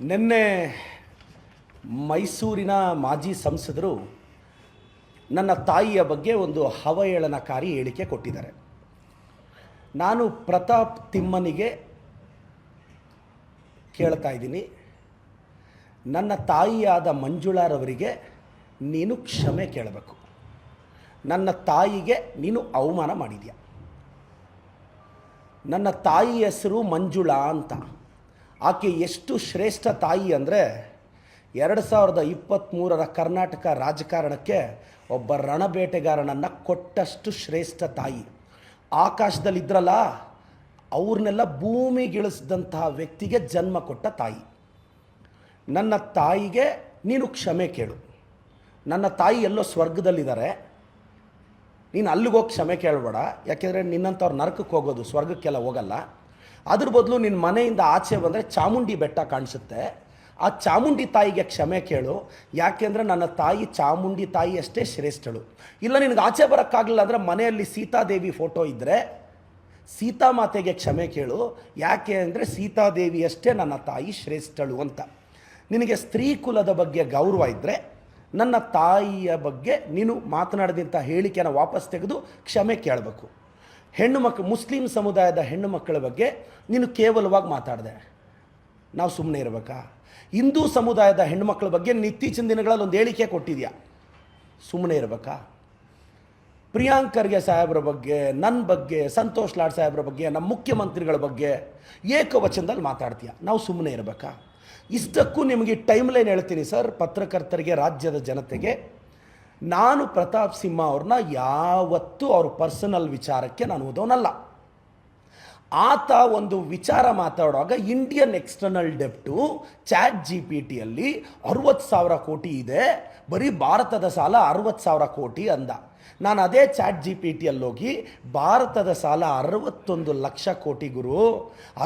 ನಿನ್ನೆ ಮೈಸೂರಿನ ಮಾಜಿ ಸಂಸದರು ನನ್ನ ತಾಯಿಯ ಬಗ್ಗೆ ಒಂದು ಅವಹೇಳನಕಾರಿ ಹೇಳಿಕೆ ಕೊಟ್ಟಿದ್ದಾರೆ. ನಾನು ಪ್ರತಾಪ್ ತಿಮ್ಮನಿಗೆ ಕೇಳ್ತಾ ಇದ್ದೀನಿ. ನನ್ನ ತಾಯಿಯಾದ ಮಂಜುಳಾರವರಿಗೆ ನೀನು ಕ್ಷಮೆ ಕೇಳಬೇಕು. ನನ್ನ ತಾಯಿಗೆ ನೀನು ಅವಮಾನ ಮಾಡಿದೆಯಾ. ನನ್ನ ತಾಯಿ ಹೆಸರು ಮಂಜುಳಾ ಅಂತ. ಆಕೆ ಎಷ್ಟು ಶ್ರೇಷ್ಠ ತಾಯಿ ಅಂದರೆ ಎರಡು ಸಾವಿರದ ಇಪ್ಪತ್ತ್ಮೂರರ ಕರ್ನಾಟಕ ರಾಜಕಾರಣಕ್ಕೆ ಒಬ್ಬ ರಣಬೇಟೆಗಾರನನ್ನು ಕೊಟ್ಟಷ್ಟು ಶ್ರೇಷ್ಠ ತಾಯಿ. ಆಕಾಶದಲ್ಲಿದ್ರಲ್ಲ ಅವ್ರನ್ನೆಲ್ಲ ಭೂಮಿಗಿಳಿಸಿದಂತಹ ವ್ಯಕ್ತಿಗೆ ಜನ್ಮ ಕೊಟ್ಟ ತಾಯಿ. ನನ್ನ ತಾಯಿಗೆ ನೀನು ಕ್ಷಮೆ ಕೇಳು. ನನ್ನ ತಾಯಿ ಎಲ್ಲೋ ಸ್ವರ್ಗದಲ್ಲಿದ್ದಾರೆ. ನೀನು ಅಲ್ಲಿಗೆ ಹೋಗಿ ಕ್ಷಮೆ ಕೇಳಬೇಡ. ಯಾಕೆಂದರೆ ನಿನ್ನಂಥವ್ರು ನರಕಕ್ಕೆ ಹೋಗೋದು, ಸ್ವರ್ಗಕ್ಕೆಲ್ಲ ಹೋಗಲ್ಲ. ಅದ್ರ ಬದಲು ನಿನ್ನ ಮನೆಯಿಂದ ಆಚೆ ಬಂದರೆ ಚಾಮುಂಡಿ ಬೆಟ್ಟ ಕಾಣಿಸುತ್ತೆ. ಆ ಚಾಮುಂಡಿ ತಾಯಿಗೆ ಕ್ಷಮೆ ಕೇಳು. ಯಾಕೆಂದರೆ ನನ್ನ ತಾಯಿ ಚಾಮುಂಡಿ ತಾಯಿ ಅಷ್ಟೇ ಶ್ರೇಷ್ಠಳು. ಇಲ್ಲ ನಿನಗೆ ಆಚೆ ಬರೋಕ್ಕಾಗಲಿಲ್ಲ ಅಂದರೆ ಮನೆಯಲ್ಲಿ ಸೀತಾದೇವಿ ಫೋಟೋ ಇದ್ದರೆ ಸೀತಾಮಾತೆಗೆ ಕ್ಷಮೆ ಕೇಳು. ಯಾಕೆ ಅಂದರೆ ಸೀತಾದೇವಿ ಅಷ್ಟೇ ನನ್ನ ತಾಯಿ ಶ್ರೇಷ್ಠಳು ಅಂತ. ನಿನಗೆ ಸ್ತ್ರೀ ಕುಲದ ಬಗ್ಗೆ ಗೌರವ ಇದ್ದರೆ ನನ್ನ ತಾಯಿಯ ಬಗ್ಗೆ ನೀನು ಮಾತನಾಡಿದಂಥ ಹೇಳಿಕೆಯನ್ನು ವಾಪಸ್ ತೆಗೆದು ಕ್ಷಮೆ ಕೇಳಬೇಕು. ಹೆಣ್ಣು ಮಕ್ಕಳು ಮುಸ್ಲಿಂ ಸಮುದಾಯದ ಹೆಣ್ಣು ಮಕ್ಕಳ ಬಗ್ಗೆ ನೀನು ಕೇವಲವಾಗಿ ಮಾತಾಡಿದೆ. ನಾವು ಸುಮ್ಮನೆ ಇರಬೇಕಾ? ಹಿಂದೂ ಸಮುದಾಯದ ಹೆಣ್ಣುಮಕ್ಕಳ ಬಗ್ಗೆ ಇತ್ತೀಚಿನ ದಿನಗಳಲ್ಲಿ ಒಂದು ಹೇಳಿಕೆ ಕೊಟ್ಟಿದೆಯಾ? ಸುಮ್ಮನೆ ಇರಬೇಕಾ? ಪ್ರಿಯಾಂಕ್ ಖರ್ಗೆ ಸಾಹೇಬ್ರ ಬಗ್ಗೆ ನನ್ನ ಬಗ್ಗೆ, ಸಂತೋಷ್ ಲಾಡ್ ಸಾಹೇಬ್ರ ಬಗ್ಗೆ ನಮ್ಮ ಮುಖ್ಯಮಂತ್ರಿಗಳ ಬಗ್ಗೆ ಏಕವಚನದಲ್ಲಿ ಮಾತಾಡ್ತೀಯ? ನಾವು ಸುಮ್ಮನೆ ಇರಬೇಕಾ? ಇಷ್ಟಕ್ಕೂ ನಿಮಗೆ ಟೈಮ್ ಲೈನ್ ಹೇಳ್ತೀನಿ ಸರ್. ಪತ್ರಕರ್ತರಿಗೆ, ರಾಜ್ಯದ ಜನತೆಗೆ ನಾನು ಪ್ರತಾಪ್ ಸಿಂಹ ಅವ್ರನ್ನ ಯಾವತ್ತೂ ಅವ್ರ ಪರ್ಸನಲ್ ವಿಚಾರಕ್ಕೆ ನಾನು ಓದೋನಲ್ಲ. ಆತ ಒಂದು ವಿಚಾರ ಮಾತಾಡುವಾಗ ಇಂಡಿಯನ್ ಎಕ್ಸ್ಟರ್ನಲ್ ಡೆಪ್ಟು ಚಾಟ್ ಜಿ ಪಿ ಟಿಯಲ್ಲಿ ಅರುವತ್ತು ಸಾವಿರ ಕೋಟಿ ಇದೆ, ಬರೀ ಭಾರತದ ಸಾಲ ಅರುವತ್ತು ಸಾವಿರ ಕೋಟಿ ಅಂದ. ನಾನು ಅದೇ ಚಾಟ್ ಜಿ ಪಿ ಟಿಯಲ್ಲಿ ಹೋಗಿ ಭಾರತದ ಸಾಲ ಅರವತ್ತೊಂದು ಲಕ್ಷ ಕೋಟಿ ಗುರು.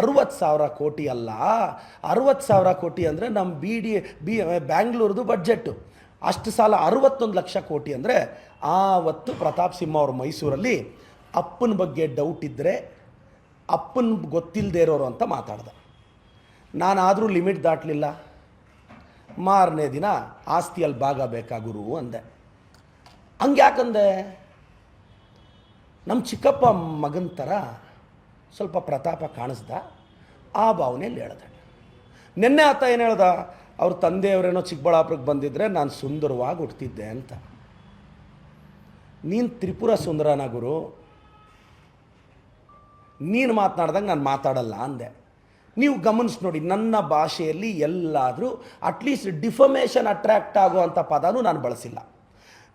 ಅರುವತ್ತು ಸಾವಿರ ಕೋಟಿ ಅಲ್ಲ, ಅರುವತ್ತು ಸಾವಿರ ಕೋಟಿ ಅಂದರೆ ನಮ್ಮ ಬಿ ಡಿ ಬಿ ಬ್ಯಾಂಗ್ಳೂರ್ದು ಬಡ್ಜೆಟ್ಟು ಅಷ್ಟು ಸಾಲ ಅರುವತ್ತೊಂದು ಲಕ್ಷ ಕೋಟಿ ಅಂದರೆ ಆವತ್ತು ಪ್ರತಾಪ್ ಸಿಂಹ ಅವರು ಮೈಸೂರಲ್ಲಿ ಅಪ್ಪನ ಬಗ್ಗೆ ಡೌಟ್ ಇದ್ದರೆ ಅಪ್ಪನ ಗೊತ್ತಿಲ್ಲದೆ ಇರೋರು ಅಂತ ಮಾತಾಡ್ದೆ. ನಾನಾದರೂ ಲಿಮಿಟ್ ದಾಟಲಿಲ್ಲ. ಮಾರನೇ ದಿನ ಆಸ್ತಿಯಲ್ಲಿ ಭಾಗ ಬೇಕಾ ಗುರು ಅಂದೆ. ಹಂಗೆ ಯಾಕಂದೆ ನಮ್ಮ ಚಿಕ್ಕಪ್ಪ ಮಗನ ಥರ ಸ್ವಲ್ಪ ಪ್ರತಾಪ ಕಾಣಿಸ್ದ, ಆ ಭಾವನೆಯಲ್ಲಿ ಹೇಳ್ದೆ. ನಿನ್ನೆ ಆತ ಏನು ಹೇಳ್ದ? ಅವ್ರ ತಂದೆಯವರೇನೋ ಚಿಕ್ಕಬಳ್ಳಾಪುರಕ್ಕೆ ಬಂದಿದ್ದರೆ ನಾನು ಸುಂದರವಾಗಿ ಹುಟ್ಟಿದ್ದೆ ಅಂತ. ನೀನು ತ್ರಿಪುರ ಸುಂದರನ ಗುರು. ನೀನು ಮಾತನಾಡ್ದಂಗೆ ನಾನು ಮಾತಾಡಲ್ಲ ಅಂದೆ. ನೀವು ಗಮನಿಸಿ ನೋಡಿ, ನನ್ನ ಭಾಷೆಯಲ್ಲಿ ಎಲ್ಲಾದರೂ ಅಟ್ಲೀಸ್ಟ್ ಡಿಫಮೇಷನ್ ಅಟ್ರ್ಯಾಕ್ಟ್ ಆಗುವಂಥ ಪದನೂ ನಾನು ಬಳಸಿಲ್ಲ.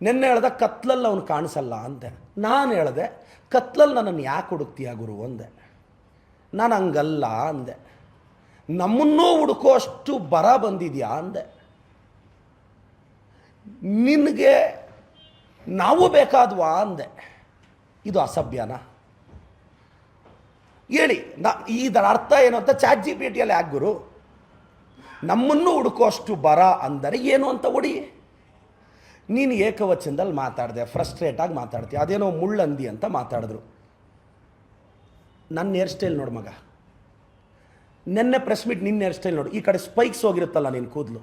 ನಿನ್ನೆ ಹೇಳ್ದೆ ಕತ್ಲಲ್ಲಿ ಅವನು ಕಾಣಿಸಲ್ಲ ಅಂದೆ. ನಾನು ಹೇಳಿದೆ ಕತ್ಲಲ್ಲಿ ನನ್ನನ್ನು ಯಾಕೆ ಹುಡುಕ್ತೀಯ ಗುರು ಅಂದೆ. ನಾನು ಹಂಗಲ್ಲ ಅಂದೆ. ನಮ್ಮನ್ನೂ ಹುಡುಕೋ ಅಷ್ಟು ಬರ ಬಂದಿದೆಯಾ ಅಂದೆ. ನಿನಗೆ ನಾವು ಬೇಕಾದ್ವಾ ಅಂದೆ. ಇದು ಅಸಭ್ಯನ? ಹೇಳಿ, ನಾ, ಇದರ ಅರ್ಥ ಏನು ಅಂತ ಚಾಟ್ ಜಿ ಪಿ ಟಿಯಲ್ಲಿ ಗುರು. ನಮ್ಮನ್ನು ಹುಡುಕೋಷ್ಟು ಬರ ಅಂದರೆ ಏನು ಅಂತ ಹೊಡಿ ನೀನು ಏಕವಚನದಲ್ಲಿ ಮಾತಾಡಿದೆ ಫ್ರಸ್ಟ್ರೇಟಾಗಿ ಮಾತಾಡ್ತೀಯ, ಅದೇನೋ ಮುಳ್ಳಂದಿ ಅಂತ ಮಾತಾಡಿದ್ರು. ನನ್ನ ಹೇರ್ ಸ್ಟೈಲ್ ನೋಡು ಮಗ. ನೆನ್ನೆ ಪ್ರೆಸ್ ಮೀಟ್ ನಿನ್ನೆ ಹೇರ್ ಸ್ಟೈಲ್ ನೋಡು. ಈ ಕಡೆ ಸ್ಪೈಕ್ಸ್ ಹೋಗಿರುತ್ತಲ್ಲ ನಿನ್ನ ಕೂದಲು.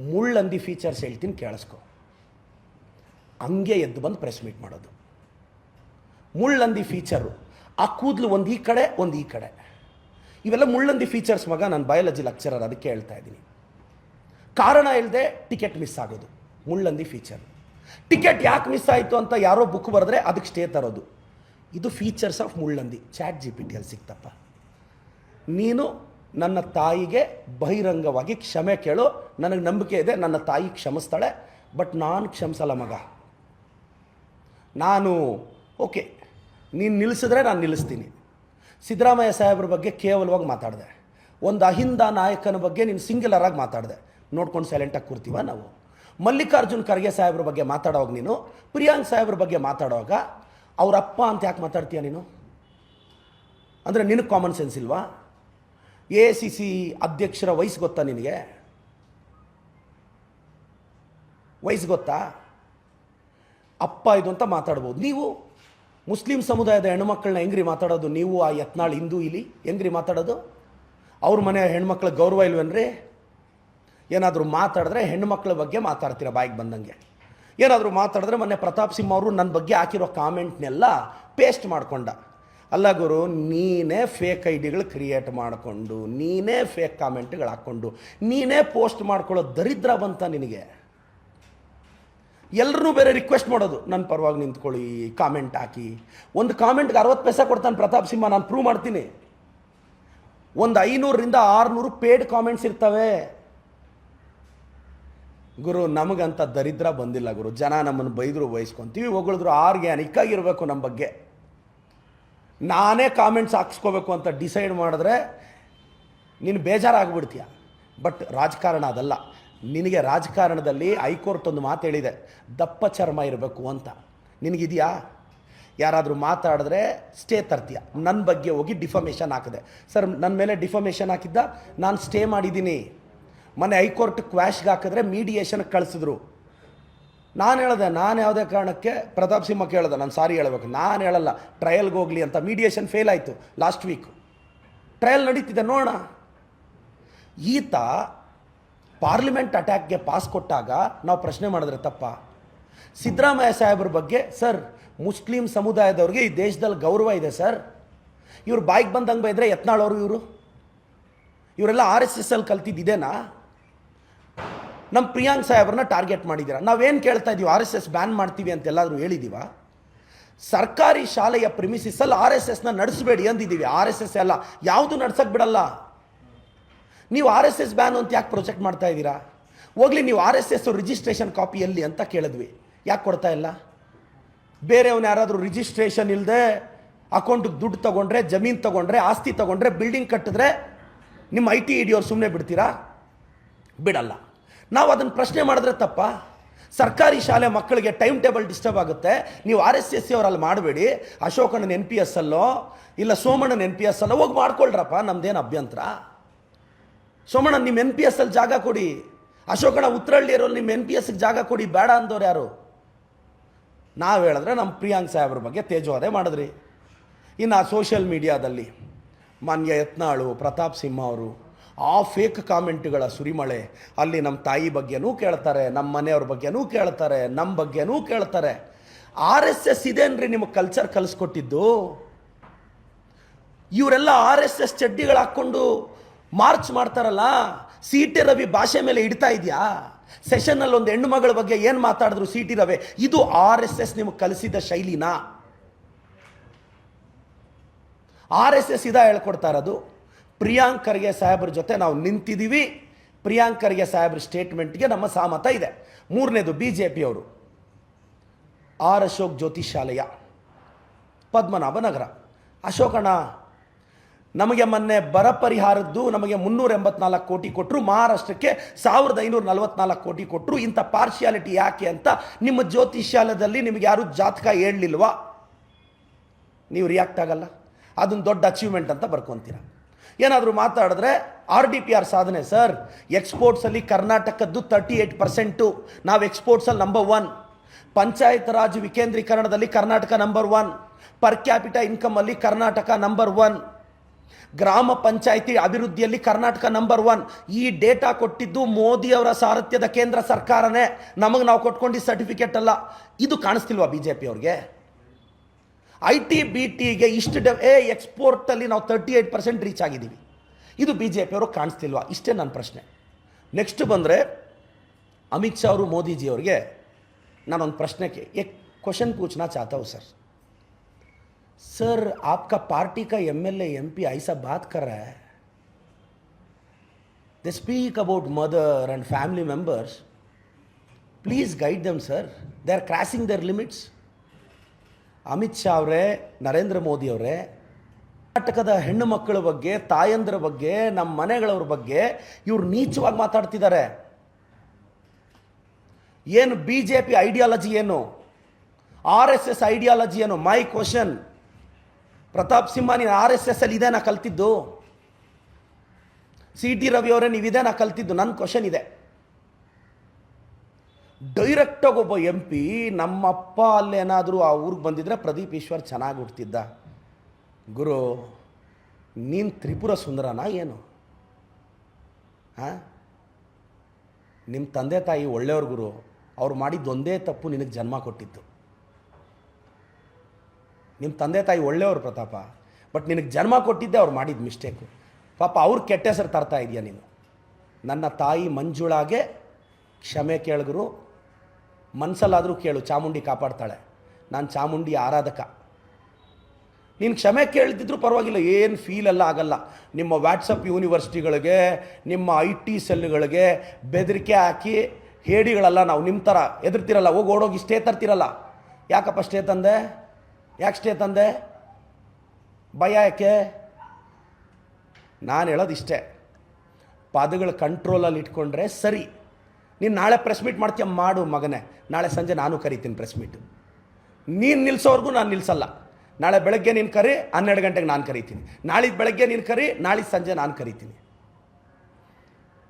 ಮುಳ್ಳಂದಿ ಫೀಚರ್ಸ್ ಹೇಳ್ತೀನಿ ಕೇಳಿಸ್ಕೊ. ಹಂಗೆ ಎದ್ದು ಬಂದು ಪ್ರೆಸ್ ಮೀಟ್ ಮಾಡೋದು. ಮುಳ್ಳಂದಿ ಫೀಚರು ಆ ಕೂದಲು ಒಂದು ಈ ಕಡೆ, ಒಂದು ಈ ಕಡೆ. ಇವೆಲ್ಲ ಮುಳ್ಳಂದಿ ಫೀಚರ್ಸ್ ಮಗ, ನಾನು ಬಯಾಲಜಿ ಲೆಕ್ಚರರ್ ಅದಕ್ಕೆ ಹೇಳ್ತಾ ಇದ್ದೀನಿ. ಕಾರಣ ಇಲ್ಲದೆ ಟಿಕೆಟ್ ಮಿಸ್ ಆಗೋದು. ಮುಳ್ಳಂದಿ ಫೀಚರ್ ಟಿಕೆಟ್ ಯಾಕೆ ಮಿಸ್ ಆಯಿತು ಅಂತ ಯಾರೋ ಬುಕ್ ಬರೆದ್ರೆ ಅದಕ್ಕೆ ಸ್ಟೇ ತರೋದು. ಇದು ಫೀಚರ್ಸ್ ಆಫ್ ಮುಳ್ಳಂದಿ. ಚಾಟ್ ಜಿ ಪಿ ಟಿಯಲ್ಲಿ ಸಿಕ್ತಪ್ಪ. ನೀನು ನನ್ನ ತಾಯಿಗೆ ಬಹಿರಂಗವಾಗಿ ಕ್ಷಮೆ ಕೇಳು. ನನಗೆ ನಂಬಿಕೆ ಇದೆ, ನನ್ನ ತಾಯಿ ಕ್ಷಮಿಸ್ತಾಳೆ, ಬಟ್ ನಾನು ಕ್ಷಮಿಸಲ್ಲ ಮಗ. ನಾನು, ಓಕೆ, ನೀನು ನಿಲ್ಲಿಸಿದ್ರೆ ನಾನು ನಿಲ್ಲಿಸ್ತೀನಿ. ಸಿದ್ದರಾಮಯ್ಯ ಸಾಹೇಬ್ರ ಬಗ್ಗೆ ಕೇವಲವಾಗಿ ಮಾತಾಡಿದೆ. ಒಂದು ಅಹಿಂದ ನಾಯಕನ ಬಗ್ಗೆ ನೀನು ಸಿಂಗ್ಯುಲರಾಗಿ ಮಾತಾಡಿದೆ. ನೋಡ್ಕೊಂಡು ಸೈಲೆಂಟಾಗಿ ಕೂರ್ತೀವ ನಾವು. ಮಲ್ಲಿಕಾರ್ಜುನ್ ಖರ್ಗೆ ಸಾಹೇಬ್ರ ಬಗ್ಗೆ ಮಾತಾಡೋವಾಗ ನೀನು, ಪ್ರಿಯಾಂಕ್ ಸಾಹೇಬ್ರ ಬಗ್ಗೆ ಮಾತಾಡೋವಾಗ ಅವ್ರ ಅಪ್ಪ ಅಂತ ಯಾಕೆ ಮಾತಾಡ್ತೀಯ ನೀನು? ಅಂದರೆ ನಿನಗೆ ಕಾಮನ್ ಸೆನ್ಸ್ ಇಲ್ವಾ? ಎ ಸಿ ಸಿ ಅಧ್ಯಕ್ಷರ ವಯಸ್ಸು ಗೊತ್ತಾ ನಿನಗೆ? ವಯಸ್ಸು ಗೊತ್ತಾ? ಅಪ್ಪ ಇದು ಅಂತ ಮಾತಾಡ್ಬೋದು. ನೀವು ಮುಸ್ಲಿಂ ಸಮುದಾಯದ ಹೆಣ್ಮಕ್ಳನ್ನ ಹೆಂಗ್ರಿ ಮಾತಾಡೋದು? ನೀವು ಆ ಯತ್ನಾಳ್ ಹಿಂದೂ ಇಲ್ಲಿ ಹೆಂಗ್ರಿ ಮಾತಾಡೋದು? ಅವ್ರ ಮನೆ ಹೆಣ್ಮಕ್ಳ ಗೌರವ ಇಲ್ವೇನ್ರಿ? ಏನಾದರೂ ಮಾತಾಡಿದ್ರೆ ಹೆಣ್ಮಕ್ಳ ಬಗ್ಗೆ ಮಾತಾಡ್ತೀರ ಬಾಯಿಗೆ ಬಂದಂಗೆ. ಏನಾದರೂ ಮಾತಾಡಿದ್ರೆ ಮೊನ್ನೆ ಪ್ರತಾಪ್ ಸಿಂಹ ಅವರು ನನ್ನ ಬಗ್ಗೆ ಹಾಕಿರೋ ಕಾಮೆಂಟ್ನೆಲ್ಲ ಪೇಸ್ಟ್ ಮಾಡ್ಕೊಂಡ. ಅಲ್ಲ ಗುರು, ನೀನೇ ಫೇಕ್ ಐ ಡಿಗಳು ಕ್ರಿಯೇಟ್ ಮಾಡಿಕೊಂಡು, ನೀನೇ ಫೇಕ್ ಕಾಮೆಂಟ್ಗಳು ಹಾಕ್ಕೊಂಡು, ನೀನೇ ಪೋಸ್ಟ್ ಮಾಡ್ಕೊಳ್ಳೋ ದರಿದ್ರ ಬಂತ ನಿನಗೆ. ಎಲ್ಲರೂ ಬೇರೆ ರಿಕ್ವೆಸ್ಟ್ ಮಾಡೋದು ನನ್ನ ಪರವಾಗಿ ನಿಂತ್ಕೊಳ್ಳಿ ಕಾಮೆಂಟ್ ಹಾಕಿ. ಒಂದು ಕಾಮೆಂಟ್ಗೆ ಅರವತ್ತು ಪೈಸೆ ಕೊಡ್ತಾನೆ ಪ್ರತಾಪ್ ಸಿಂಹ, ನಾನು ಪ್ರೂವ್ ಮಾಡ್ತೀನಿ. ಒಂದು ಐನೂರರಿಂದ ಆರುನೂರು ಪೇಡ್ ಕಾಮೆಂಟ್ಸ್ ಇರ್ತವೆ. ಗುರು, ನಮಗಂತ ದರಿದ್ರ ಬಂದಿಲ್ಲ ಗುರು. ಜನ ನಮ್ಮನ್ನು ಬೈದರು, ಬಯಸ್ಕೊಂತೀವಿ. ಹೊಗಳಿದ್ರು ಆರ್ಗ್ಯಾನಿಕ್ ಆಗಿರಬೇಕು ನಮ್ಮ ಬಗ್ಗೆ. ನಾನೇ ಕಾಮೆಂಟ್ಸ್ ಹಾಕ್ಸ್ಕೋಬೇಕು ಅಂತ ಡಿಸೈಡ್ ಮಾಡಿದ್ರೆ ನೀನು ಬೇಜಾರಾಗ್ಬಿಡ್ತೀಯ. ಬಟ್ ರಾಜಕಾರಣ ಅದಲ್ಲ. ನಿನಗೆ ರಾಜಕಾರಣದಲ್ಲಿ ಹೈಕೋರ್ಟ್ ಒಂದು ಮಾತು ಹೇಳಿದೆ. ದಪ್ಪ ಚರ್ಮ ಇರಬೇಕು ಅಂತ. ನಿನಗಿದೆಯಾ? ಯಾರಾದರೂ ಮಾತಾಡಿದ್ರೆ ಸ್ಟೇ ತರ್ತೀಯ. ನನ್ನ ಬಗ್ಗೆ ಹೋಗಿ ಡಿಫಮೇಷನ್ ಹಾಕಿದೆ. ಸರ್ ನನ್ನ ಮೇಲೆ ಡಿಫಮೇಷನ್ ಹಾಕಿದ್ದ? ನಾನು ಸ್ಟೇ ಮಾಡಿದ್ದೀನಿ. ಮೊನ್ನೆ ಹೈಕೋರ್ಟ್ ಕ್ವಾಶ್ಗೆ ಹಾಕಿದ್ರೆ ಮೀಡಿಯೇಷನ್ಗೆ ಕಳಿಸಿದ್ರು. ನಾನು ಹೇಳಿದೆ, ನಾನು ಯಾವುದೇ ಕಾರಣಕ್ಕೆ ಪ್ರತಾಪ್ ಸಿಂಹ ಕೇಳಿದೆ, ನಾನು ಸಾರಿ ಹೇಳಬೇಕು. ನಾನು ಹೇಳಲ್ಲ ಟ್ರಯಲ್ಗೆ ಹೋಗಲಿ ಅಂತ ಮೀಡಿಯೇಷನ್ ಫೇಲ್ ಆಯಿತು ಲಾಸ್ಟ್ ವೀಕ್ ಟ್ರಯಲ್ ನಡೀತಿದೆ, ನೋಡೋಣ. ಈತ ಪಾರ್ಲಿಮೆಂಟ್ ಅಟ್ಯಾಕ್ಗೆ ಪಾಸ್ ಕೊಟ್ಟಾಗ ನಾವು ಪ್ರಶ್ನೆ ಮಾಡಿದ್ರೆ ತಪ್ಪ. ಸಿದ್ದರಾಮಯ್ಯ ಸಾಹೇಬ್ರ ಬಗ್ಗೆ, ಸರ್, ಮುಸ್ಲಿಂ ಸಮುದಾಯದವ್ರಿಗೆ ಈ ದೇಶದಲ್ಲಿ ಗೌರವ ಇದೆ, ಸರ್. ಇವ್ರು ಬಾಯಿಗೆ ಬಂದಂಗೆ ಬೈದರೆ ಯತ್ನಾಳವರು ಇವರು? ಇವರೆಲ್ಲ ಆರ್ ಎಸ್ ಎಸ್ ಅಲ್ಲಿ ಕಲ್ತಿದ್ದೇನಾ ನಮ್ಮ ಪ್ರಿಯಾಂಕ್ ಸಾಹೇಬ್ರನ್ನ ಟಾರ್ಗೆಟ್ ಮಾಡಿದ್ದೀರಾ? ನಾವೇನು ಕೇಳ್ತಾ ಇದೀವಿ? ಆರ್ ಎಸ್ ಎಸ್ ಬ್ಯಾನ್ ಮಾಡ್ತೀವಿ ಅಂತ ಎಲ್ಲಾದರೂ ಹೇಳಿದ್ದೀವ? ಸರ್ಕಾರಿ ಶಾಲೆಯ ಪ್ರಿಮಿಸಿಸಲ್ಲಿ ಆರ್ ಎಸ್ ಎಸ್ನ ನಡೆಸಬೇಡಿ ಅಂದಿದ್ದೀವಿ. ಆರ್ ಎಸ್ ಎಸ್ ಎಲ್ಲ ಯಾವುದು ನಡ್ಸಕ್ಕೆ ಬಿಡಲ್ಲ. ನೀವು ಆರ್ ಎಸ್ ಎಸ್ ಬ್ಯಾನ್ ಅಂತ ಯಾಕೆ ಪ್ರೊಜೆಕ್ಟ್ ಮಾಡ್ತಾ ಇದ್ದೀರಾ? ಹೋಗ್ಲಿ, ನೀವು R S S registration copy ಎಲ್ಲಿ ಅಂತ ಕೇಳಿದ್ವಿ. ಯಾಕೆ ಕೊಡ್ತಾ ಇಲ್ಲ? ಬೇರೆಯವನು ಯಾರಾದರೂ ರಿಜಿಸ್ಟ್ರೇಷನ್ ಇಲ್ಲದೆ ಅಕೌಂಟಿಗೆ ದುಡ್ಡು ತಗೊಂಡ್ರೆ, ಜಮೀನು ತಗೊಂಡ್ರೆ, ಆಸ್ತಿ ತಗೊಂಡ್ರೆ ಬಿಲ್ಡಿಂಗ್ ಕಟ್ಟಿದ್ರೆ ನಿಮ್ಮ ಐ ಟಿ ಇಡಿಯವ್ರು ಸುಮ್ಮನೆ ಬಿಡ್ತೀರಾ? ಬಿಡಲ್ಲ. ನಾವು ಅದನ್ನು ಪ್ರಶ್ನೆ ಮಾಡಿದ್ರೆ ತಪ್ಪ. ಸರ್ಕಾರಿ ಶಾಲೆ ಮಕ್ಕಳಿಗೆ ಟೈಮ್ ಟೇಬಲ್ ಡಿಸ್ಟರ್ಬ್ ಆಗುತ್ತೆ. ನೀವು ಆರ್ ಎಸ್ ಎಸ್ ಸಿ ಅವರಲ್ಲಿ ಮಾಡಬೇಡಿ. ಅಶೋಕಣ್ಣನ ಎನ್ ಪಿ ಎಸ್ ಅಲ್ಲೋ, ಇಲ್ಲ ಸೋಮಣ್ಣನ ಎನ್ ಪಿ ಎಸ್ ಅಲ್ಲೋ, ಹೋಗಿ ಮಾಡ್ಕೊಳ್ರಪ್ಪ, ನಮ್ದೇನು ಅಭ್ಯಂತರ. ಸೋಮಣ್ಣ ನಿಮ್ಮ ಎನ್ ಪಿ ಎಸ್ ಅಲ್ಲಿ ಜಾಗ ಕೊಡಿ. ಅಶೋಕಣ್ಣ ಉತ್ತರಳ್ಳಿ ಇರೋಲ್ಲಿ ನಿಮ್ಮ ಎನ್ ಪಿ ಎಸ್ಗೆ ಜಾಗ ಕೊಡಿ, ಬೇಡ ಅಂದವ್ರು ಯಾರು? ನಾವು ಹೇಳಿದ್ರೆ ನಮ್ಮ ಪ್ರಿಯಾಂಕ್ ಸಾಹೇಬ್ರ ಬಗ್ಗೆ ತೇಜವಾದೆ ಮಾಡಿದ್ರಿ. ಇನ್ನು ಆ ಸೋಷಿಯಲ್ ಮೀಡಿಯಾದಲ್ಲಿ ಮಾನ್ಯ ಯತ್ನಾಳು, ಪ್ರತಾಪ್ ಸಿಂಹ ಅವರು ಆ ಫೇಕ್ ಕಾಮೆಂಟ್ಗಳ ಸುರಿಮಳೆ. ಅಲ್ಲಿ ನಮ್ಮ ತಾಯಿ ಬಗ್ಗೆನೂ ಕೇಳ್ತಾರೆ ನಮ್ಮ ಮನೆಯವ್ರ ಬಗ್ಗೆನೂ ಕೇಳ್ತಾರೆ ನಮ್ಮ ಬಗ್ಗೆನೂ ಕೇಳ್ತಾರೆ. ಆರ್ ಎಸ್ ಎಸ್ ಇದೇನ್ರಿ ನಿಮಗೆ ಕಲ್ಚರ್ ಕಲಿಸ್ಕೊಟ್ಟಿದ್ದು? ಇವರೆಲ್ಲ ಆರ್ ಎಸ್ ಎಸ್ ಚಡ್ಡಿಗಳು ಹಾಕ್ಕೊಂಡು ಮಾರ್ಚ್ ಮಾಡ್ತಾರಲ್ಲ, ಸಿ ಟಿ ರವಿ ಭಾಷೆ ಮೇಲೆ ಇಡ್ತಾ ಇದೆಯಾ? ಸೆಷನ್ನಲ್ಲಿ ಒಂದು ಹೆಣ್ಣು ಮಗಳ ಬಗ್ಗೆ ಏನು ಮಾತಾಡಿದ್ರು ಸಿ ಟಿ ರವಿ? ಇದು ಆರ್ ಎಸ್ ಎಸ್ ನಿಮಗೆ ಕಲಿಸಿದ ಶೈಲಿನಾ? ಆರ್ ಎಸ್ ಎಸ್ ಇದ ಹೇಳ್ಕೊಡ್ತಾ ಇರೋದು? ಪ್ರಿಯಾಂಕ್ ಖರ್ಗೆ ಸಾಹೇಬ್ರ ಜೊತೆ ನಾವು ನಿಂತಿದ್ದೀವಿ. ಪ್ರಿಯಾಂಕರ್ಗೆ ಸಾಹೇಬ್ರ ಸ್ಟೇಟ್ಮೆಂಟ್ಗೆ ನಮ್ಮ ಸಹಮತ ಇದೆ. ಮೂರನೇದು ಬಿ ಜೆ ಪಿಯವರು ಆರ್ ಅಶೋಕ್ ಜ್ಯೋತಿಷಾಲಯ ಪದ್ಮನಾಭನಗರ ಅಶೋಕಣ್ಣ ನಮಗೆ ಮೊನ್ನೆ ಬರ ಪರಿಹಾರದ್ದು ನಮಗೆ ಮುನ್ನೂರ ಎಂಬತ್ನಾಲ್ಕು ಕೋಟಿ ಕೊಟ್ಟರು ಮಹಾರಾಷ್ಟ್ರಕ್ಕೆ ಸಾವಿರದ ಐನೂರ ನಲವತ್ನಾಲ್ಕು ಕೋಟಿ ಕೊಟ್ಟರು ಇಂಥ ಪಾರ್ಶಿಯಾಲಿಟಿ ಯಾಕೆ ಅಂತ ನಿಮ್ಮ ಜ್ಯೋತಿಷ್ಯಾಲಯದಲ್ಲಿ ನಿಮಗೆ ಯಾರು ಜಾತಕ ಹೇಳಲಿಲ್ವಾ? ನೀವು ರಿಯಾಕ್ಟ್ ಆಗಲ್ಲ. ಅದೊಂದು ದೊಡ್ಡ ಅಚೀವ್ಮೆಂಟ್ ಅಂತ ಬರ್ಕೊತೀರ. ಏನಾದರೂ ಮಾತಾಡಿದ್ರೆ ಆರ್ ಡಿ ಪಿ ಆರ್ ಸಾಧನೆ, ಸರ್. ಎಕ್ಸ್ಪೋರ್ಟ್ಸಲ್ಲಿ ಕರ್ನಾಟಕದ್ದು ತರ್ಟಿ ಏಯ್ಟ್ ಪರ್ಸೆಂಟು ನಾವು ಎಕ್ಸ್ಪೋರ್ಟ್ಸಲ್ಲಿ number one panchayat raj ವಿಕೇಂದ್ರೀಕರಣದಲ್ಲಿ Karnataka number one per capita ಇನ್ಕಮಲ್ಲಿ Karnataka number one ಗ್ರಾಮ ಪಂಚಾಯಿತಿ ಅಭಿವೃದ್ಧಿಯಲ್ಲಿ ಕರ್ನಾಟಕ ನಂಬರ್ ಒನ್ ಈ ಡೇಟಾ ಕೊಟ್ಟಿದ್ದು ಮೋದಿಯವರ ಸಾರಥ್ಯದ ಕೇಂದ್ರ ಸರ್ಕಾರನೇ. ನಮಗೆ ನಾವು ಕೊಟ್ಕೊಂಡಿದ್ದ ಸರ್ಟಿಫಿಕೇಟ್ ಅಲ್ಲ. ಇದು ಕಾಣಿಸ್ತಿಲ್ವಾ ಬಿ ಜೆ ಪಿ ಅವ್ರಿಗೆ? ಐ ಟಿ ಬಿ ಟಿಗೆ ಇಷ್ಟು ಡೆ ಎ ಎಕ್ಸ್ಪೋರ್ಟಲ್ಲಿ ನಾವು ತರ್ಟಿ ಏಯ್ಟ್ ಪರ್ಸೆಂಟ್ ರೀಚ್ ಆಗಿದ್ದೀವಿ ಇದು ಬಿ ಜೆ ಪಿಯವರು ಕಾಣಿಸ್ತಿಲ್ವಾ ಇಷ್ಟೇ ನನ್ನ ಪ್ರಶ್ನೆ ನೆಕ್ಸ್ಟ್ ಬಂದರೆ ಅಮಿತ್ ಶಾ ಅವರು ಮೋದಿಜಿಯವ್ರಿಗೆ ನಾನೊಂದು ಪ್ರಶ್ನೆಗೆ एक क्वेश्चन पूछना चाहता हूँ सर सर आपका पार्टी का एमएलए एमपी ऐसा बात कर रहा है they speak about mother and family members please guide them sir they are crossing their limits Amit Shah ಅವರೇ, ನರೇಂದ್ರ ಮೋದಿ ಅವರೇ, ಕರ್ನಾಟಕದ ಹೆಣ್ಣು ಮಕ್ಕಳ ಬಗ್ಗೆ, ತಾಯಂದ್ರ ಬಗ್ಗೆ ನಮ್ಮ ಮನೆಗಳವ್ರ ಬಗ್ಗೆ ಇವ್ರು ನೀಚವಾಗಿ ಮಾತಾಡ್ತಿದ್ದಾರೆ. ಏನು ಬಿ ಜೆ ಪಿ ಐಡಿಯಾಲಜಿ ಏನು? ಆರ್ ಎಸ್ ಎಸ್ ಐಡಿಯಾಲಜಿ ಏನು? ಮೈ ಕ್ವಶನ್ ಪ್ರತಾಪ್ ಸಿಂಹ, ನೀನು ಆರ್ ಎಸ್ ಎಸ್ ಅಲ್ಲಿ ಇದೇನಾ ಕಲ್ತಿದ್ದು? ಸಿ ಟಿ ರವಿ ಅವರೇ, ನೀವು ಇದೇನಾ ಕಲ್ತಿದ್ದು? ನನ್ನ ಕ್ವಶನ್ ಇದೆ. ಡೈರೆಕ್ಟಾಗಿ ಒಬ್ಬ ಎಂ ಪಿ ನಮ್ಮಪ್ಪ ಅಲ್ಲೇನಾದರೂ ಆ ಊರಿಗೆ ಬಂದಿದ್ರೆ ಪ್ರದೀಪ್ ಈಶ್ವರ್ ಚೆನ್ನಾಗಿ ಹುಡ್ತಿದ್ದ. ಗುರು, ನೀನು ತ್ರಿಪುರ ಸುಂದರನಾ ಏನು? ಹಾಂ? ನಿಮ್ಮ ತಂದೆ ತಾಯಿ ಒಳ್ಳೆಯವ್ರ ಗುರು. ಅವ್ರು ಮಾಡಿದ್ದೊಂದೇ ತಪ್ಪು ನಿನಗೆ ಜನ್ಮ ಕೊಟ್ಟಿದ್ದು ನಿಮ್ಮ ತಂದೆ ತಾಯಿ ಒಳ್ಳೆಯವರು ಪ್ರತಾಪ, ಬಟ್ ನಿನಗೆ ಜನ್ಮ ಕೊಟ್ಟಿದ್ದೆ ಅವ್ರು ಮಾಡಿದ ಮಿಸ್ಟೇಕು ಪಾಪ ಅವ್ರು ಕೆಟ್ಟ ಹೆಸರು ತರ್ತಾ ಇದೆಯಾ ನೀನು. ನನ್ನ ತಾಯಿ ಮಂಜುಳಾಗೆ ಕ್ಷಮೆ ಕೇಳಿದ್ರು ಮನಸ್ಸಲ್ಲಾದರೂ ಕೇಳು, ಚಾಮುಂಡಿ ಕಾಪಾಡ್ತಾಳೆ. ನಾನು ಚಾಮುಂಡಿ ಆರಾಧಕ. ನೀನು ಕ್ಷಮೆ ಕೇಳ್ತಿದ್ರು ಪರವಾಗಿಲ್ಲ, ಏನು ಫೀಲ್ ಎಲ್ಲ ಆಗಲ್ಲ. ನಿಮ್ಮ ವ್ಯಾಟ್ಸಪ್ ಯೂನಿವರ್ಸಿಟಿಗಳಿಗೆ ನಿಮ್ಮ ಐ ಟಿ ಸೆಲ್ಗಳಿಗೆ ಬೆದರಿಕೆ ಹಾಕಿ ಹೇಡಿಗಳಲ್ಲ ನಾವು ನಿಮ್ಮ ಥರ ಎದುರ್ತಿರಲ್ಲ, ಹೋಗಿ ಓಡೋಗಿ ಸ್ಟೇ ತರ್ತಿರಲ್ಲ. ಯಾಕಪ್ಪ ಸ್ಟೇ ತಂದೆ? ಯಾಕೆ ಸ್ಟೇ ತಂದೆ? ಭಯ ಯಾಕೆ? ನಾನು ಹೇಳೋದು ಇಷ್ಟೇ. ಪದಗಳ ಕಂಟ್ರೋಲಲ್ಲಿ ಇಟ್ಕೊಂಡ್ರೆ ಸರಿ. ನೀನು ನಾಳೆ ಪ್ರೆಸ್ ಮೀಟ್ ಮಾಡ್ತೀಯ? ಮಾಡು ಮಗನೇ. ನಾಳೆ ಸಂಜೆ ನಾನು ಕರಿತೀನಿ ಪ್ರೆಸ್ ಮೀಟ್ ನೀನು ನಿಲ್ಸೋವರೆಗೂ ನಾನು ನಿಲ್ಲಿಸಲ್ಲ ನಾಳೆ ಬೆಳಗ್ಗೆ ನೀನು ಕರಿ, ಹನ್ನೆರಡು ಗಂಟೆಗೆ ನಾನು ಕರಿತೀನಿ. ನಾಳೆ ಬೆಳಗ್ಗೆ ನೀನು ಕರಿ ನಾಳೆ ಸಂಜೆ ನಾನು ಕರಿತೀನಿ.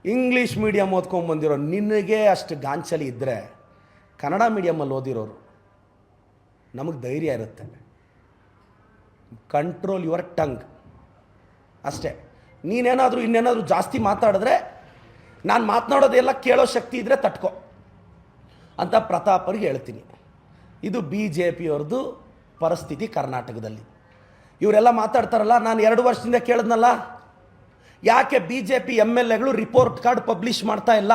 ಇಂಗ್ಲೀಷ್ ಮೀಡಿಯಮ್ ಓದ್ಕೊಂಬಂದಿರೋ ನಿನಗೆ ಅಷ್ಟು ಗಾಂಚಲಿ ಇದ್ದರೆ ಕನ್ನಡ ಮೀಡಿಯಮಲ್ಲಿ ಓದಿರೋರು ನಮಗೆ ಧೈರ್ಯ ಇರುತ್ತೆ. ಕಂಟ್ರೋಲ್ ಯುವರ್ ಟಂಗ್ ಅಷ್ಟೇ. ನೀನೇನಾದರೂ ಇನ್ನೇನಾದರೂ ಜಾಸ್ತಿ ಮಾತಾಡಿದ್ರೆ ನಾನು ಮಾತನಾಡೋದೆಲ್ಲ ಕೇಳೋ ಶಕ್ತಿ ಇದ್ದರೆ ತಟ್ಕೋ. ಅಂತ ಪ್ರತಾಪರಿಗೆ ಹೇಳ್ತೀನಿ. ಇದು ಬಿ ಜೆ ಪಿಯವ್ರದ್ದು ಪರಿಸ್ಥಿತಿ ಕರ್ನಾಟಕದಲ್ಲಿ. ಇವರೆಲ್ಲ ಮಾತಾಡ್ತಾರಲ್ಲ, ನಾನು ಎರಡು ವರ್ಷದಿಂದ ಕೇಳಿದ್ನಲ್ಲ? ಯಾಕೆ B J P M L ಎಗಳು ರಿಪೋರ್ಟ್ ಕಾರ್ಡ್ ಪಬ್ಲಿಷ್ ಮಾಡ್ತಾ ಇಲ್ಲ?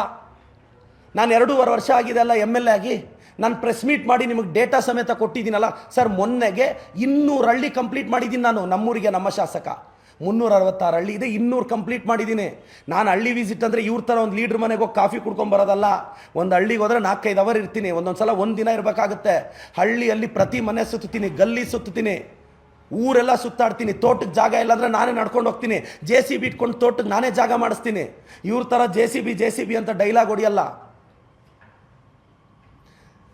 ನಾನು ಎರಡೂವರೆ ವರ್ಷ ಆಗಿದೆ ಅಲ್ಲ ಎಂ ಎಲ್ ಎ ಆಗಿ. ನಾನು ಪ್ರೆಸ್ ಮೀಟ್ ಮಾಡಿ ನಿಮಗೆ ಡೇಟಾ ಸಮೇತ ಕೊಟ್ಟಿದ್ದೀನಲ್ಲ. ಸರ್, ಮೊನ್ನೆಗೆ ಇನ್ನೂರು ಹಳ್ಳಿ ಕಂಪ್ಲೀಟ್ ಮಾಡಿದ್ದೀನಿ ನಾನು ನಮ್ಮೂರಿಗೆ, ನಮ್ಮ ಶಾಸಕ. ಮುನ್ನೂರ ಅರವತ್ತಾರು ಹಳ್ಳಿ ಇದೆ, ಇನ್ನೂರು ಕಂಪ್ಲೀಟ್ ಮಾಡಿದ್ದೀನಿ. ನಾನು ಹಳ್ಳಿ ವಿಸಿಟ್ ಅಂದರೆ ಇವ್ರ ಥರ ಒಂದು ಲೀಡ್ರ್ ಮನೆಗೆ ಹೋಗಿ ಕಾಫಿ ಕುಡ್ಕೊಂಬರೋದಲ್ಲ ಒಂದು ಹಳ್ಳಿಗೆ ಹೋದ್ರೆ ನಾಲ್ಕೈದು ಅವರ್ ಇರ್ತೀನಿ ಒಂದೊಂದು ಸಲ ಒಂದು ದಿನ ಇರಬೇಕಾಗುತ್ತೆ. ಹಳ್ಳಿಯಲ್ಲಿ ಪ್ರತಿ ಮನೆ ಸುತ್ತೀನಿ, ಗಲ್ಲಿ ಸುತ್ತೀನಿ, ಊರೆಲ್ಲ ಸುತ್ತಾಡ್ತೀನಿ ತೋಟಕ್ಕೆ ಜಾಗ ಇಲ್ಲ ಅಂದರೆ ನಾನೇ ನಡ್ಕೊಂಡು ಹೋಗ್ತೀನಿ. ಜೆ ಸಿ ಬಿ ಇಟ್ಕೊಂಡು ತೋಟಕ್ಕೆ ನಾನೇ ಜಾಗ ಮಾಡಿಸ್ತೀನಿ. ಇವ್ರ ಥರ J C B J C B ಅಂತ ಡೈಲಾಗ್ ಹೊಡಿಯಲ್ಲ.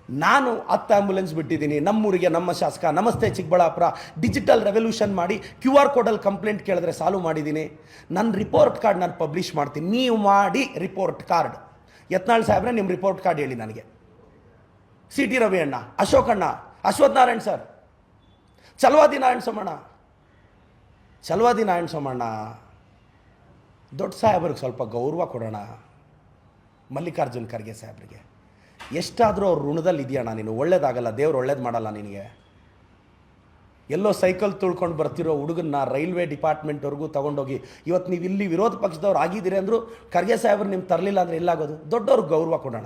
ನಾನು ಹತ್ತು ಆ್ಯಂಬುಲೆನ್ಸ್ ಬಿಟ್ಟಿದ್ದೀನಿ. ನಮ್ಮೂರಿಗೆ, ನಮ್ಮ ಶಾಸಕ, ನಮಸ್ತೆ ಚಿಕ್ಕಬಳ್ಳಾಪುರ ಡಿಜಿಟಲ್ ರೆವಲ್ಯೂಷನ್ ಮಾಡಿ ಕ್ಯೂ ಆರ್ ಕೋಡಲ್ಲಿ ಕಂಪ್ಲೇಂಟ್ ಕೇಳಿದ್ರೆ ಸಾಲ್ವ್ ಮಾಡಿದ್ದೀನಿ. ನನ್ನ ರಿಪೋರ್ಟ್ ಕಾರ್ಡ್ ನಾನು ಪಬ್ಲಿಷ್ ಮಾಡ್ತೀನಿ. ನೀವು ಮಾಡಿ ರಿಪೋರ್ಟ್ ಕಾರ್ಡ್ ಯತ್ನಾಳ್ ಸಾಹೇಬ್ರೆ ನಿಮ್ಮ ರಿಪೋರ್ಟ್ ಕಾರ್ಡ್ ಹೇಳಿ ನನಗೆ. ಸಿ ಟಿ ರವಿ ಅಣ್ಣ, ಅಶೋಕ್ ಅಣ್ಣ ಅಶ್ವಥ್ ನಾರಾಯಣ್ ಸರ್ ಚಲವಾದಿ ನಾರಾಯಣ ಸೋಮಣ್ಣ. ಚಲವಾದಿ ನಾರಾಯಣ ಸೋಮಣ್ಣ. ದೊಡ್ಡ ಸಾಹೇಬ್ರಿಗೆ ಸ್ವಲ್ಪ ಗೌರವ ಕೊಡೋಣ. ಮಲ್ಲಿಕಾರ್ಜುನ್ ಖರ್ಗೆ ಸಾಹೇಬ್ರಿಗೆ. ಎಷ್ಟಾದರೂ ಅವ್ರ ಋಣದಲ್ಲಿ ಇದೆಯಣ್ಣ ನೀನು? ಒಳ್ಳೇದಾಗಲ್ಲ, ದೇವ್ರು ಒಳ್ಳೇದು ಮಾಡಲ್ಲ ನಿನಗೆ. ಎಲ್ಲೋ ಸೈಕಲ್ ತುಳ್ಕೊಂಡು ಬರ್ತಿರೋ ಹುಡುಗನ್ನ ರೈಲ್ವೆ ಡಿಪಾರ್ಟ್ಮೆಂಟ್ವರೆಗೂ ತೊಗೊಂಡೋಗಿ ಇವತ್ತು ನೀವು ಇಲ್ಲಿ ವಿರೋಧ ಪಕ್ಷದವ್ರು ಆಗಿದ್ದೀರಿ ಅಂದರು ಖರ್ಗೆ ಸಾಹೇಬ್ರು ನಿಮ್ಗೆ ತರಲಿಲ್ಲ ಅಂದರೆ ಎಲ್ಲಾಗೋದು? ದೊಡ್ಡವ್ರಿಗೆ ಗೌರವ ಕೊಡೋಣ.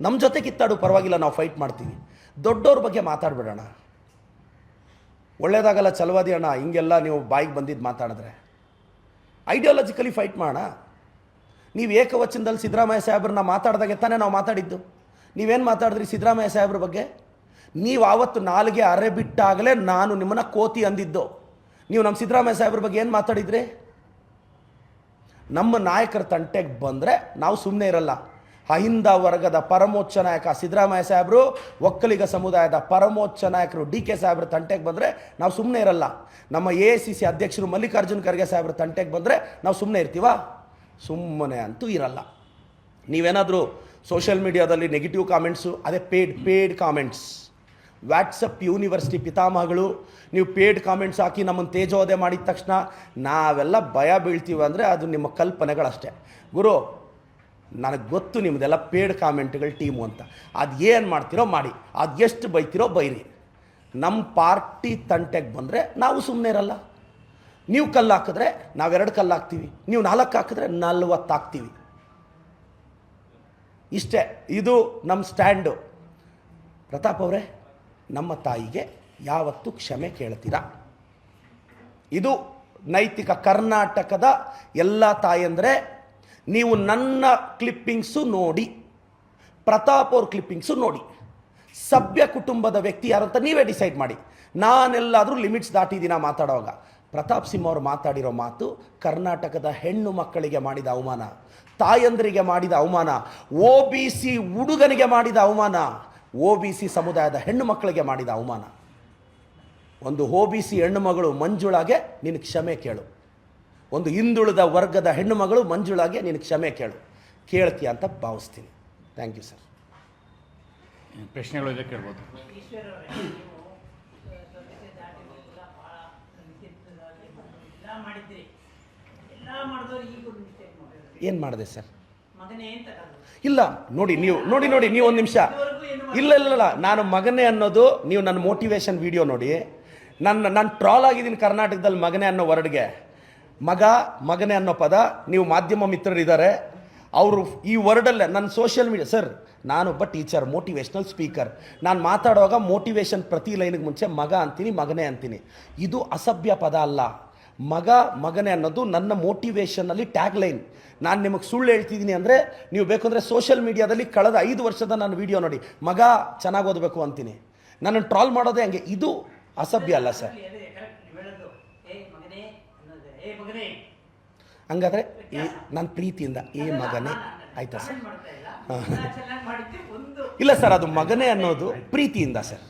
ನಮ್ಮ ಜೊತೆ ಕಿತ್ತಾಡು ಪರವಾಗಿಲ್ಲ, ನಾವು ಫೈಟ್ ಮಾಡ್ತೀವಿ. ದೊಡ್ಡವ್ರ ಬಗ್ಗೆ ಮಾತಾಡ್ಬಿಡೋಣ. ಒಳ್ಳೇದಾಗಲ್ಲ, ಚಲವಾದಿ ಅಣ್ಣ, ಹಿಂಗೆಲ್ಲ ನೀವು ಬಾಯಿಗೆ ಬಂದಿದ್ದು ಮಾತಾಡಿದ್ರೆ. ಐಡಿಯಾಲಜಿಕಲಿ ಫೈಟ್ ಮಾಡೋಣ. ನೀವು ಏಕವಚನದಲ್ಲಿ ಸಿದ್ದರಾಮಯ್ಯ ಸಾಹೇಬ್ರನ್ನ ಮಾತಾಡಿದಾಗೆ ತಾನೇ ನಾವು ಮಾತಾಡಿದ್ದು. ನೀವೇನು ಮಾತಾಡಿದ್ರಿ ಸಿದ್ದರಾಮಯ್ಯ ಸಾಹೇಬ್ರ ಬಗ್ಗೆ? ನೀವು ಆವತ್ತು ನಾಲ್ಗೆ ಅರೆ ಬಿಟ್ಟಾಗಲೇ ನಾನು ನಿಮ್ಮನ್ನು ಕೋತಿ ಅಂದಿದ್ದು. ನೀವು ನಮ್ಮ ಸಿದ್ದರಾಮಯ್ಯ ಸಾಹೇಬ್ರ ಬಗ್ಗೆ ಏನು ಮಾತಾಡಿದ್ರಿ? ನಮ್ಮ ನಾಯಕರ ತಂಟೆಗೆ ಬಂದರೆ ನಾವು ಸುಮ್ಮನೆ ಇರಲ್ಲ. ಅಹಿಂದ ವರ್ಗದ ಪರಮೋಚ್ಚ ನಾಯಕ ಸಿದ್ದರಾಮಯ್ಯ ಸಾಹೇಬರು, ಒಕ್ಕಲಿಗ ಸಮುದಾಯದ ಪರಮೋಚ್ಚ ನಾಯಕರು ಡಿ ಕೆ ಸಾಹೇಬ್ರ ತಂಟೆಗೆ ಬಂದರೆ ನಾವು ಸುಮ್ಮನೆ ಇರಲ್ಲ. ನಮ್ಮ ಎ ಸಿ ಸಿ ಅಧ್ಯಕ್ಷರು ಮಲ್ಲಿಕಾರ್ಜುನ್ ಖರ್ಗೆ ಸಾಹೇಬ್ರ ತಂಟೆಗೆ ಬಂದರೆ ನಾವು ಸುಮ್ಮನೆ ಇರ್ತೀವ? ಸುಮ್ಮನೆ ಅಂತೂ ಇರಲ್ಲ. ನೀವೇನಾದರೂ ಸೋಷಿಯಲ್ ಮೀಡಿಯಾದಲ್ಲಿ ನೆಗೆಟಿವ್ ಕಾಮೆಂಟ್ಸು ಅದೇ paid paid comments WhatsApp university ಪಿತಾಮಹಗಳು, ನೀವು ಪೇಡ್ ಕಾಮೆಂಟ್ಸ್ ಹಾಕಿ ನಮ್ಮನ್ನು ತೇಜೋದೆ ಮಾಡಿದ ತಕ್ಷಣ ನಾವೆಲ್ಲ ಭಯ ಬೀಳ್ತೀವಿ ಅಂದರೆ ಅದು ನಿಮ್ಮ ಕಲ್ಪನೆಗಳಷ್ಟೇ. ಗುರು, ನನಗೆ ಗೊತ್ತು ನಿಮ್ಮದೆಲ್ಲ ಪೇಡ್ ಕಾಮೆಂಟ್ಗಳ ಟೀಮು ಅಂತ. ಅದು ಏನು ಮಾಡ್ತೀರೋ ಮಾಡಿ. ಅದು ಎಷ್ಟು ಬೈತೀರೋ ಬೈರಿ. ನಮ್ಮ ಪಾರ್ಟಿ ತಂಟೆಗೆ ಬಂದರೆ ನಾವು ಸುಮ್ಮನೆ ಇರಲ್ಲ. ನೀವು ಕಲ್ಲು ಹಾಕಿದ್ರೆ ನಾವೆರಡು ಕಲ್ಲು ಹಾಕ್ತೀವಿ. ನೀವು ನಾಲ್ಕು ಹಾಕಿದ್ರೆ ನಲ್ವತ್ತು ಹಾಕ್ತೀವಿ. ಇಷ್ಟೇ, ಇದು ನಮ್ಮ ಸ್ಟ್ಯಾಂಡು. ಪ್ರತಾಪ್ ಅವರೇ, ನಮ್ಮ ತಾಯಿಗೆ ಯಾವತ್ತು ಕ್ಷಮೆ ಕೇಳ್ತೀರಾ? ಇದು ನೈತಿಕ ಕರ್ನಾಟಕದ ಎಲ್ಲ ತಾಯಂದರೆ ನೀವು ನನ್ನ ಕ್ಲಿಪ್ಪಿಂಗ್ಸು ನೋಡಿ, ಪ್ರತಾಪ್ ಅವ್ರ ಕ್ಲಿಪ್ಪಿಂಗ್ಸು ನೋಡಿ. ಸಭ್ಯ ಕುಟುಂಬದ ವ್ಯಕ್ತಿ ಯಾರು ಅಂತ ನೀವೇ ಡಿಸೈಡ್ ಮಾಡಿ. ನಾನೆಲ್ಲಾದರೂ ಲಿಮಿಟ್ಸ್ ದಾಟಿದ್ದೀನ ಮಾತಾಡೋವಾಗ. ಪ್ರತಾಪ್ ಸಿಂಹ ಅವರು ಮಾತಾಡಿರೋ ಮಾತು ಕರ್ನಾಟಕದ ಹೆಣ್ಣು ಮಕ್ಕಳಿಗೆ ಮಾಡಿದ ಅವಮಾನ. ತಾಯಂದರಿಗೆ ಮಾಡಿದ ಅವಮಾನ ಓ ಬಿ ಸಿ ಹುಡುಗನಿಗೆ ಮಾಡಿದ ಅವಮಾನ ಒ ಬಿ ಸಿ ಸಮುದಾಯದ ಹೆಣ್ಣು ಮಕ್ಕಳಿಗೆ ಮಾಡಿದ ಅವಮಾನ. ಒಂದು ಒ ಬಿ ಸಿ ಹೆಣ್ಣು ಮಗಳು ಮಂಜುಳಾಗೆ ನಿನ್ನ ಕ್ಷಮೆ ಕೇಳು. ಒಂದು ಹಿಂದುಳಿದ ವರ್ಗದ ಹೆಣ್ಣು ಮಗಳು ಮಂಜುಳಾಗೆ ನಿನ್ನ ಕ್ಷಮೆ ಕೇಳು. ಕೇಳ್ತೀಯ ಅಂತ ಭಾವಿಸ್ತೀನಿ. ಥ್ಯಾಂಕ್ ಯು ಸರ್ ಪ್ರಶ್ನೆಗಳು ಇದೆ ಕೇಳ್ಬೋದು ಎಲ್ಲ ಮಾಡಿದ್ರಿ ಎಲ್ಲ ಮಾಡಿದವ್ರು ಈಗ ಒಂದು ಮಿಸ್ಟೇಕ್ ಮಾಡಿದ್ರು ಏನು ಮಾಡಿದೆ ಸರ್? ಇಲ್ಲ ನೋಡಿ ನೀವು ನೋಡಿ ನೋಡಿ ನೀವು ಒಂದು ನಿಮಿಷ. ಇಲ್ಲ ಇಲ್ಲ ಇಲ್ಲ ನಾನು ಮಗನೇ ಅನ್ನೋದು ನೀವು ನನ್ನ ಮೋಟಿವೇಶನ್ ವಿಡಿಯೋ ನೋಡಿ. ನನ್ನ ನಾನು ಟ್ರಾಲ್ ಆಗಿದ್ದೀನಿ ಕರ್ನಾಟಕದಲ್ಲಿ ಮಗನೇ ಅನ್ನೋ ವರ್ಡ್ಗೆ. ಮಗ ಮಗನೇ ಅನ್ನೋ ಪದ ನೀವು ಮಾಧ್ಯಮ ಮಿತ್ರರಿದ್ದಾರೆ. ಅವರು ಈ ವರ್ಡಲ್ಲೇ ನನ್ನ ಸೋಷಿಯಲ್ ಮೀಡಿಯಾ ಸರ್ ನಾನೊಬ್ಬ ಟೀಚರ್ ಮೋಟಿವೇಶ್ನಲ್ ಸ್ಪೀಕರ್ ನಾನು ಮಾತಾಡುವಾಗ ಮೋಟಿವೇಶನ್ ಪ್ರತಿ ಲೈನಿಗೆ ಮುಂಚೆ ಮಗ ಅಂತೀನಿ ಮಗನೇ ಅಂತೀನಿ. ಇದು ಅಸಭ್ಯ ಪದ ಅಲ್ಲ. ಮಗ ಮಗನೇ ಅನ್ನೋದು ನನ್ನ ಮೋಟಿವೇಶನಲ್ಲಿ ಟ್ಯಾಗ್ ಲೈನ್ ನಾನು ನಿಮಗೆ ಸುಳ್ಳು ಹೇಳ್ತಿದ್ದೀನಿ ಅಂದರೆ ನೀವು ಬೇಕಂದರೆ ಸೋಷಿಯಲ್ ಮೀಡಿಯಾದಲ್ಲಿ ಕಳೆದ ಐದು ವರ್ಷದ ನಾನು ವಿಡಿಯೋ ನೋಡಿ. ಮಗ ಚೆನ್ನಾಗಿ ಓದಬೇಕು ಅಂತೀನಿ. ನನ್ನನ್ನು ಟ್ರಾಲ್ ಮಾಡೋದೇ ಹಂಗೆ. ಇದು ಅಸಭ್ಯ ಅಲ್ಲ ಸರ್. ಹಂಗಾದ್ರೆ ಏ ನನ್ನ ಪ್ರೀತಿಯಿಂದ ಏ ಮಗನೇ. ಆಯ್ತಾ ಸರ್? ಇಲ್ಲ ಸರ್ ಅದು ಮಗನೇ ಅನ್ನೋದು ಪ್ರೀತಿಯಿಂದ ಸರ್.